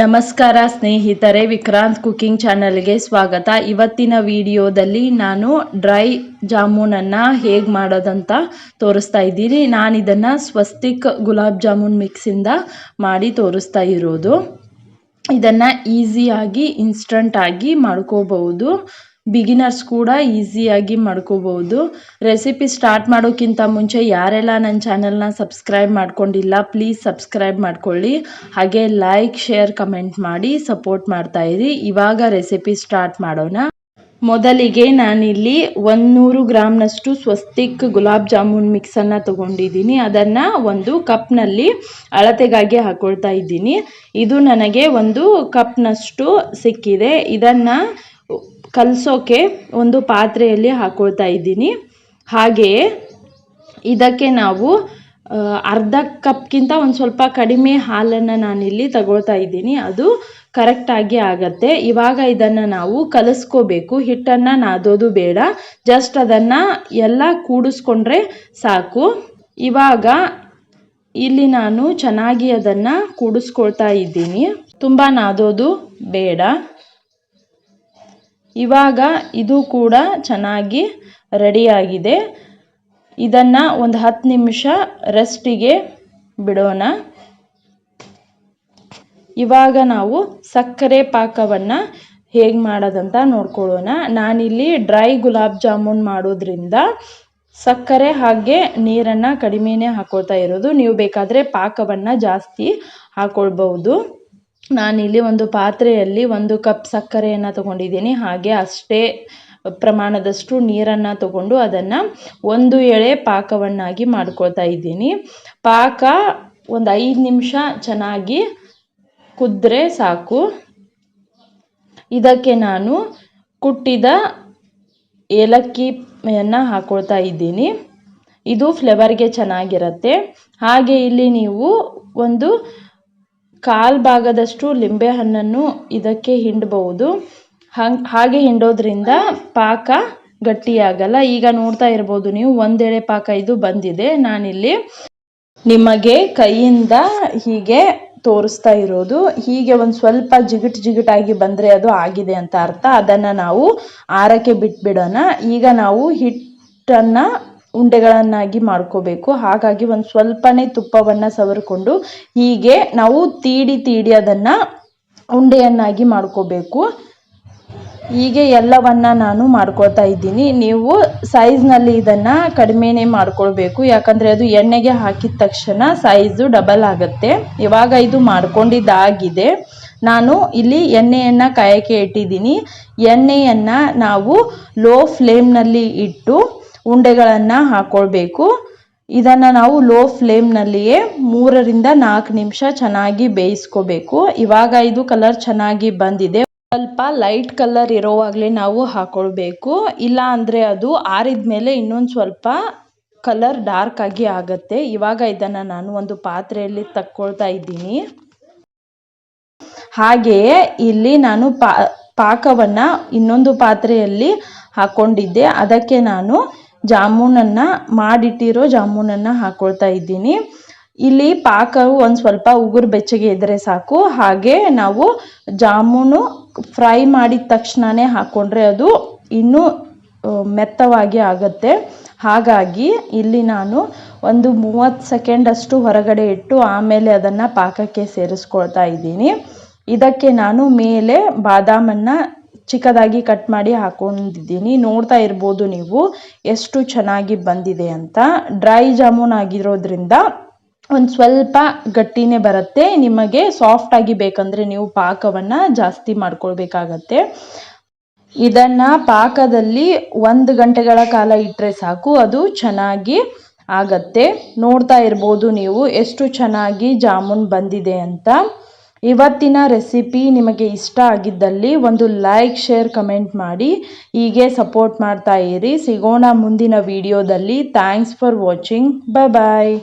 ನಮಸ್ಕಾರ ಸ್ನೇಹಿತರೆ, ವಿಕ್ರಾಂತ್ ಕುಕಿಂಗ್ ಚಾನಲ್ಗೆ ಸ್ವಾಗತ. ಇವತ್ತಿನ ವಿಡಿಯೋದಲ್ಲಿ ನಾನು ಡ್ರೈ ಜಾಮೂನನ್ನು ಹೇಗೆ ಮಾಡೋದಂತ ತೋರಿಸ್ತಾ ಇದ್ದೀನಿ. ನಾನು ಇದನ್ನು ಸ್ವಸ್ತಿಕ್ ಗುಲಾಬ್ ಜಾಮೂನ್ ಮಿಕ್ಸಿಂದ ಮಾಡಿ ತೋರಿಸ್ತಾ ಇರೋದು. ಇದನ್ನು ಈಸಿಯಾಗಿ, ಇನ್ಸ್ಟಂಟಾಗಿ ಮಾಡ್ಕೋಬಹುದು. ಬಿಗಿನರ್ಸ್ ಕೂಡ ಈಸಿಯಾಗಿ ಮಾಡ್ಕೋಬೋದು ರೆಸಿಪಿ ಸ್ಟಾರ್ಟ್ ಮಾಡೋಕ್ಕಿಂತ ಮುಂಚೆ ಯಾರೆಲ್ಲ ನನ್ನ ಚಾನಲ್ನ ಸಬ್ಸ್ಕ್ರೈಬ್ ಮಾಡ್ಕೊಂಡಿಲ್ಲ ಪ್ಲೀಸ್ ಸಬ್ಸ್ಕ್ರೈಬ್ ಮಾಡ್ಕೊಳ್ಳಿ. ಹಾಗೆ ಲೈಕ್ ಶೇರ್ ಕಮೆಂಟ್ ಮಾಡಿ ಸಪೋರ್ಟ್ ಮಾಡ್ತಾ ಇರಿ. ಇವಾಗ ರೆಸಿಪಿ ಸ್ಟಾರ್ಟ್ ಮಾಡೋಣ. ಮೊದಲಿಗೆ ನಾನಿಲ್ಲಿ ಒಂದೂರು ಗ್ರಾಮ್ನಷ್ಟು ಸ್ವಸ್ತಿಕ್ ಗುಲಾಬ್ ಜಾಮೂನ್ ಮಿಕ್ಸನ್ನು ತಗೊಂಡಿದ್ದೀನಿ. ಅದನ್ನು ಒಂದು ಕಪ್ನಲ್ಲಿ ಅಳತೆಗಾಗಿ ಹಾಕೊಳ್ತಾ ಇದ್ದೀನಿ. ಇದು ನನಗೆ ಒಂದು ಕಪ್ನಷ್ಟು ಸಿಕ್ಕಿದೆ. ಇದನ್ನು ಕಲಸೋಕೆ ಒಂದು ಪಾತ್ರೆಯಲ್ಲಿ ಹಾಕೊಳ್ತಾ ಇದ್ದೀನಿ. ಹಾಗೆಯೇ ಇದಕ್ಕೆ ನಾವು ಅರ್ಧ ಕಪ್ಗಿಂತ ಒಂದು ಸ್ವಲ್ಪ ಕಡಿಮೆ ಹಾಲನ್ನು ನಾನಿಲ್ಲಿ ತಗೊಳ್ತಾ ಇದ್ದೀನಿ. ಅದು ಕರೆಕ್ಟಾಗಿ ಆಗತ್ತೆ. ಇವಾಗ ಇದನ್ನು ನಾವು ಕಲಸ್ಕೋಬೇಕು. ಹಿಟ್ಟನ್ನು ನಾದೋದು ಬೇಡ. ಜಸ್ಟ್ ಅದನ್ನು ಎಲ್ಲ ಕೂಡಿಸ್ಕೊಂಡ್ರೆ ಸಾಕು. ಇವಾಗ ಇಲ್ಲಿ ನಾನು ಚೆನ್ನಾಗಿ ಅದನ್ನು ಕೂಡಿಸ್ಕೊಳ್ತಾ ಇದ್ದೀನಿ. ತುಂಬ ನಾದೋದು ಬೇಡ. ಇವಾಗ ಇದು ಕೂಡ ಚೆನ್ನಾಗಿ ರೆಡಿಯಾಗಿದೆ. ಇದನ್ನು ಒಂದು ಹತ್ತು ನಿಮಿಷ ರೆಸ್ಟಿಗೆ ಬಿಡೋಣ. ಇವಾಗ ನಾವು ಸಕ್ಕರೆ ಪಾಕವನ್ನು ಹೇಗೆ ಮಾಡೋದಂತ ನೋಡ್ಕೊಳ್ಳೋಣ. ನಾನಿಲ್ಲಿ ಡ್ರೈ ಗುಲಾಬ್ ಜಾಮೂನ್ ಮಾಡೋದ್ರಿಂದ ಸಕ್ಕರೆ ಹಾಗೆ ನೀರನ್ನು ಕಡಿಮೆನೇ ಹಾಕೊಳ್ತಾ ಇರೋದು. ನೀವು ಬೇಕಾದರೆ ಪಾಕವನ್ನು ಜಾಸ್ತಿ ಹಾಕೊಳ್ಬಹುದು. ನಾನಿಲ್ಲಿ ಒಂದು ಪಾತ್ರೆಯಲ್ಲಿ ಒಂದು ಕಪ್ ಸಕ್ಕರೆಯನ್ನು ತಗೊಂಡಿದ್ದೀನಿ. ಹಾಗೆ ಅಷ್ಟೇ ಪ್ರಮಾಣದಷ್ಟು ನೀರನ್ನು ತಗೊಂಡು ಅದನ್ನು ಒಂದು ಎಳೆ ಪಾಕವನ್ನಾಗಿ ಮಾಡ್ಕೊಳ್ತಾ ಇದ್ದೀನಿ. ಪಾಕ ಒಂದು ಐದು ನಿಮಿಷ ಚೆನ್ನಾಗಿ ಕುದ್ರೆ ಸಾಕು. ಇದಕ್ಕೆ ನಾನು ಕುಟ್ಟಿದ ಏಲಕ್ಕಿಯನ್ನು ಹಾಕೊಳ್ತಾ ಇದ್ದೀನಿ. ಇದು ಫ್ಲೇವರ್ಗೆ ಚೆನ್ನಾಗಿರುತ್ತೆ. ಹಾಗೆ ಇಲ್ಲಿ ನೀವು ಒಂದು ಕಾಲು ಭಾಗದಷ್ಟು ಲಿಂಬೆಹಣ್ಣನ್ನು ಇದಕ್ಕೆ ಹಿಂಡಬಹುದು. ಹಂಗೆ, ಹಾಗೆ ಹಿಂಡೋದ್ರಿಂದ ಪಾಕ ಗಟ್ಟಿಯಾಗಲ್ಲ. ಈಗ ನೋಡ್ತಾ ಇರ್ಬೋದು ನೀವು ಒಂದೆಳೆ ಪಾಕ ಇದು ಬಂದಿದೆ. ನಾನಿಲ್ಲಿ ನಿಮಗೆ ಕೈಯಿಂದ ಹೀಗೆ ತೋರಿಸ್ತಾ ಇರೋದು. ಹೀಗೆ ಒಂದು ಸ್ವಲ್ಪ ಜಿಗಿಟ್ ಜಿಗಿಟಾಗಿ ಬಂದರೆ ಅದು ಆಗಿದೆ ಅಂತ ಅರ್ಥ. ಅದನ್ನು ನಾವು ಆರಕ್ಕೆ ಬಿಟ್ಬಿಡೋಣ. ಈಗ ನಾವು ಹಿಟ್ಟನ್ನು ಉಂಡೆಗಳನ್ನಾಗಿ ಮಾಡ್ಕೋಬೇಕು. ಹಾಗಾಗಿ ಒಂದು ಸ್ವಲ್ಪನೇ ತುಪ್ಪವನ್ನು ಸವರ್ಕೊಂಡು ಹೀಗೆ ನಾವು ತೀಡಿ ತೀಡಿ ಅದನ್ನು ಉಂಡೆಯನ್ನಾಗಿ ಮಾಡ್ಕೋಬೇಕು. ಹೀಗೆ ಎಲ್ಲವನ್ನ ನಾನು ಮಾಡ್ಕೊಳ್ತಾ ಇದ್ದೀನಿ. ನೀವು ಸೈಜ್ನಲ್ಲಿ ಇದನ್ನು ಕಡಿಮೆನೇ ಮಾಡ್ಕೊಳ್ಬೇಕು. ಯಾಕಂದರೆ ಅದು ಎಣ್ಣೆಗೆ ಹಾಕಿದ ತಕ್ಷಣ ಸೈಜು ಡಬಲ್ ಆಗುತ್ತೆ. ಇವಾಗ ಇದು ಮಾಡ್ಕೊಂಡಿದ್ದಾಗಿದೆ. ನಾನು ಇಲ್ಲಿ ಎಣ್ಣೆಯನ್ನು ಕಾಯಕ್ಕೆ ಇಟ್ಟಿದ್ದೀನಿ. ಎಣ್ಣೆಯನ್ನು ನಾವು ಲೋ ಫ್ಲೇಮ್ನಲ್ಲಿ ಇಟ್ಟು ಉಂಡೆಗಳನ್ನು ಹಾಕ್ಕೊಳ್ಬೇಕು ಇದನ್ನು ನಾವು ಲೋ ಫ್ಲೇಮ್ನಲ್ಲಿಯೇ ಮೂರರಿಂದ ನಾಲ್ಕು ನಿಮಿಷ ಚೆನ್ನಾಗಿ ಬೇಯಿಸ್ಕೋಬೇಕು. ಇವಾಗ ಇದು ಕಲರ್ ಚೆನ್ನಾಗಿ ಬಂದಿದೆ. ಸ್ವಲ್ಪ ಲೈಟ್ ಕಲರ್ ಇರೋವಾಗಲೇ ನಾವು ಹಾಕೊಳ್ಬೇಕು. ಇಲ್ಲ ಅಂದರೆ ಅದು ಆರಿದ ಮೇಲೆ ಇನ್ನೊಂದು ಸ್ವಲ್ಪ ಕಲರ್ ಡಾರ್ಕ್ ಆಗಿ ಆಗುತ್ತೆ. ಇವಾಗ ಇದನ್ನು ನಾನು ಒಂದು ಪಾತ್ರೆಯಲ್ಲಿ ತಕ್ಕೊಳ್ತಾ ಇದ್ದೀನಿ. ಹಾಗೆಯೇ ಇಲ್ಲಿ ನಾನು ಪಾಕವನ್ನು ಇನ್ನೊಂದು ಪಾತ್ರೆಯಲ್ಲಿ ಹಾಕ್ಕೊಂಡಿದ್ದೆ ಅದಕ್ಕೆ ನಾನು ಜಾಮೂನನ್ನು ಮಾಡಿಟ್ಟಿರೋ ಜಾಮೂನನ್ನು ಹಾಕ್ಕೊಳ್ತಾ ಇದ್ದೀನಿ. ಇಲ್ಲಿ ಪಾಕವು ಒಂದು ಸ್ವಲ್ಪ ಉಗುರು ಬೆಚ್ಚಗೆ ಇದ್ದರೆ ಸಾಕು. ಹಾಗೆ ನಾವು ಜಾಮೂನು ಫ್ರೈ ಮಾಡಿದ ತಕ್ಷಣನೇ ಹಾಕ್ಕೊಂಡ್ರೆ ಅದು ಇನ್ನೂ ಮೆತ್ತವಾಗಿ ಆಗುತ್ತೆ. ಹಾಗಾಗಿ ಇಲ್ಲಿ ನಾನು ಒಂದು ಮೂವತ್ತು ಸೆಕೆಂಡಷ್ಟು ಹೊರಗಡೆ ಇಟ್ಟು ಆಮೇಲೆ ಅದನ್ನು ಪಾಕಕ್ಕೆ ಸೇರಿಸ್ಕೊಳ್ತಾ ಇದ್ದೀನಿ. ಇದಕ್ಕೆ ನಾನು ಮೇಲೆ ಬಾದಾಮನ್ನು ಚಿಕ್ಕದಾಗಿ ಕಟ್ ಮಾಡಿ ಹಾಕೊಂಡಿದ್ದೀನಿ. ನೋಡ್ತಾ ಇರ್ಬೋದು ನೀವು ಎಷ್ಟು ಚೆನ್ನಾಗಿ ಬಂದಿದೆ ಅಂತ. ಡ್ರೈ ಜಾಮೂನ್ ಆಗಿರೋದ್ರಿಂದ ಒಂದು ಸ್ವಲ್ಪ ಗಟ್ಟಿನೇ ಬರುತ್ತೆ. ನಿಮಗೆ ಸಾಫ್ಟಾಗಿ ಬೇಕಂದರೆ ನೀವು ಪಾಕವನ್ನು ಜಾಸ್ತಿ ಮಾಡ್ಕೊಳ್ಬೇಕಾಗತ್ತೆ. ಇದನ್ನು ಪಾಕದಲ್ಲಿ ಒಂದು ಗಂಟೆಗಳ ಕಾಲ ಇಟ್ಟರೆ ಸಾಕು, ಅದು ಚೆನ್ನಾಗಿ ಆಗತ್ತೆ. ನೋಡ್ತಾ ಇರ್ಬೋದು ನೀವು ಎಷ್ಟು ಚೆನ್ನಾಗಿ ಜಾಮೂನ್ ಬಂದಿದೆ ಅಂತ. ಇವತ್ತಿನ ರೆಸಿಪಿ ನಿಮಗೆ ಇಷ್ಟ ಆಗಿದ್ದಲ್ಲಿ ಒಂದು ಲೈಕ್, ಶೇರ್, ಕಮೆಂಟ್ ಮಾಡಿ. ಹೀಗೆ ಸಪೋರ್ಟ್ ಮಾಡ್ತಾ ಇರಿ. ಸಿಗೋಣ ಮುಂದಿನ ವಿಡಿಯೋದಲ್ಲಿ. Thanks for watching. ಬಾಯ್